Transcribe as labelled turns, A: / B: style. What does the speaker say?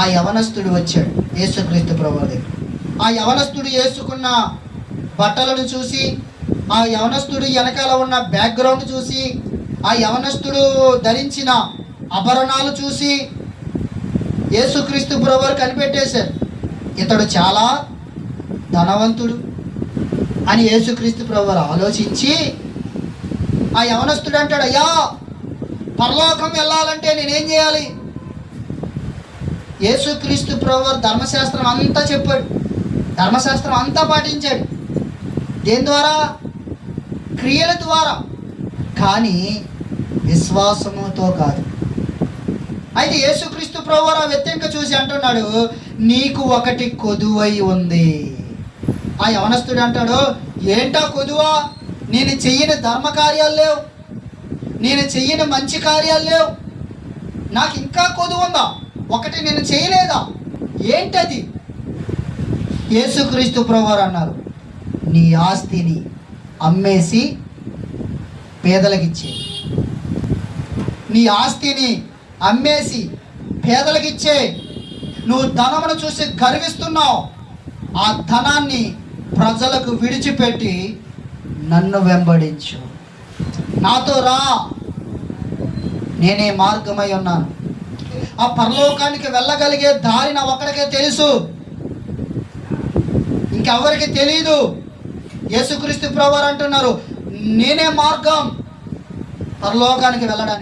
A: ఆ యవనస్తుడు వచ్చాడు యేసుక్రీస్తు ప్రభు దగ్గర. ఆ యవనస్తుడు వేసుకున్న బట్టలను చూసి ఆ యవనస్తుడు వెనకాల ఉన్న బ్యాక్గ్రౌండ్ చూసి ఆ యవనస్తుడు ధరించిన ఆభరణాలు చూసి యేసుక్రీస్తు బ్రవర్ కనిపెట్టేశారు. ఇతడు చాలా ధనవంతుడు అని యేసుక్రీస్తు బ్రవర్ ఆలోచించి ఆ యవనస్తుడు అంటాడు అయ్యా పరలోకం వెళ్ళాలంటే నేనేం చేయాలి? యేసుక్రీస్తు ప్రభు ధర్మశాస్త్రం అంతా చెప్పాడు. ధర్మశాస్త్రం అంతా పాటించాడు. దేని ద్వారా? క్రియల ద్వారా. కానీ విశ్వాసముతో కాదు. అయితే యేసుక్రీస్తు ప్రభు ఆ వ్యతిరేక చూసి అంటున్నాడు నీకు ఒకటి కొదువై ఉంది. ఆ యవనస్తుడు అంటాడు ఏంటా కొదువా? నేను చెయ్యని ధర్మ కార్యాలు లేవు. నేను చెయ్యని మంచి కార్యాలు లేవు. నాకు ఇంకా కొదువు ఉందా? ఒకటి నేను చేయలేదా? ఏంటది? యేసుక్రీస్తు ప్రభువారు అన్నారు నీ ఆస్తిని అమ్మేసి పేదలకిచ్చే నీ ఆస్తిని అమ్మేసి పేదలకిచ్చే నువ్వు ధనమును చూసి గర్విస్తున్నావు. ఆ ధనాన్ని ప్రజలకు విడిచిపెట్టి నన్ను వెంబడించు. నాతో రా. నేనే మార్గమై ఉన్నాను. ఆ పరలోకానికి వెళ్ళగలిగే దారి నా ఒక్కడికే తెలుసు. ఇంకెవరికి తెలియదు యేసుక్రీస్తు ప్రభు అంటున్నారు నేనే మార్గం. పరలోకానికి వెళ్ళడానికి